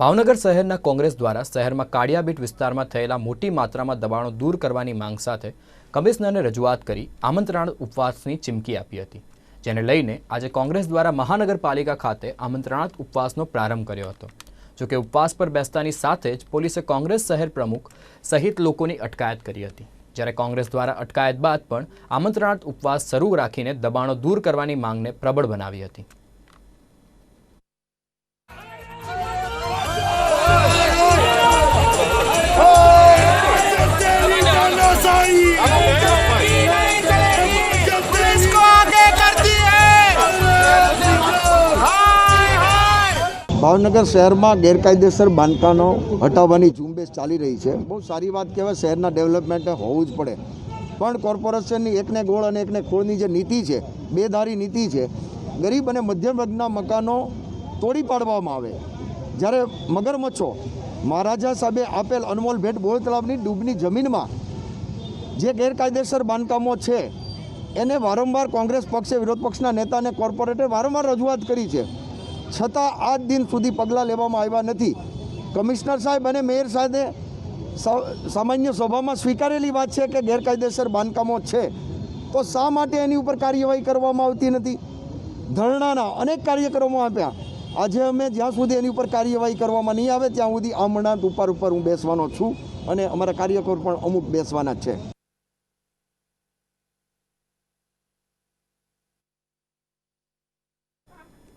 ભાવનગર શહેરના કોંગ્રેસ દ્વારા શહેરમાં કાળિયાબીટ વિસ્તારમાં થયેલા મોટી માત્રામાં દબાણો દૂર કરવાની માંગ સાથે કમિશનરને રજૂઆત કરી આમંત્રણ ઉપવાસની ચીમકી આપી હતી, જેને લઈને આજે કોંગ્રેસ દ્વારા મહાનગરપાલિકા ખાતે આમંત્રણાત ઉપવાસનો પ્રારંભ કર્યો હતો. જોકે ઉપવાસ પર બેસતાની સાથે જ પોલીસે કોંગ્રેસ શહેર પ્રમુખ સહિત લોકોની અટકાયત કરી હતી. જ્યારે કોંગ્રેસ દ્વારા અટકાયત બાદ પણ આમંત્રણાત ઉપવાસ શરૂ રાખીને દબાણો દૂર કરવાની માંગને પ્રબળ બનાવી હતી. ભાવનગર શહેરમાં ગેરકાયદેસર બાંધકામો હટાવવાની ઝુંબેશ ચાલી રહી છે. બહુ સારી વાત કહેવાય શહેરના ડેવલપમેન્ટ હોવું જ પડે. પણ કોર્પોરેશનની એકને ગોળ અને એકને ખોળની જે નીતિ છે બેધારી નીતિ છે ગરીબ અને મધ્યમ વર્ગના મકાનો તોડી પાડવામાં આવે. જ્યારે મગરમચ્છો મહારાજા સાહેબે આપેલ અનમોલ ભેટ બોળતળાવની ડૂબની જમીનમાં જે ગેરકાયદેસર બાંધકામો છે, એને વારંવાર કોંગ્રેસ પક્ષે, વિરોધ પક્ષના નેતાને કોર્પોરેટરે વારંવાર રજૂઆત કરી છે. છતાં આજ દિન સુધી પગલાં લેવામાં આવ્યા નથી. કમિશનર સાહેબ અને મેયર સાહેબે સામાન્ય સભામાં સ્વીકારેલી વાત છે કે ગેરકાયદેસર બાંધકામો છે, તો શા માટે એની ઉપર કાર્યવાહી કરવામાં આવતી નથી? ધરણાના અનેક કાર્યક્રમો આપ્યા. આજે અમે જ્યાં સુધી એની ઉપર કાર્યવાહી કરવામાં નહીં આવે, ત્યાં સુધી આમણાં ઉપર ઉપર હું બેસવાનો છું અને અમારા કાર્યકરો પણ અમુક બેસવાના છે.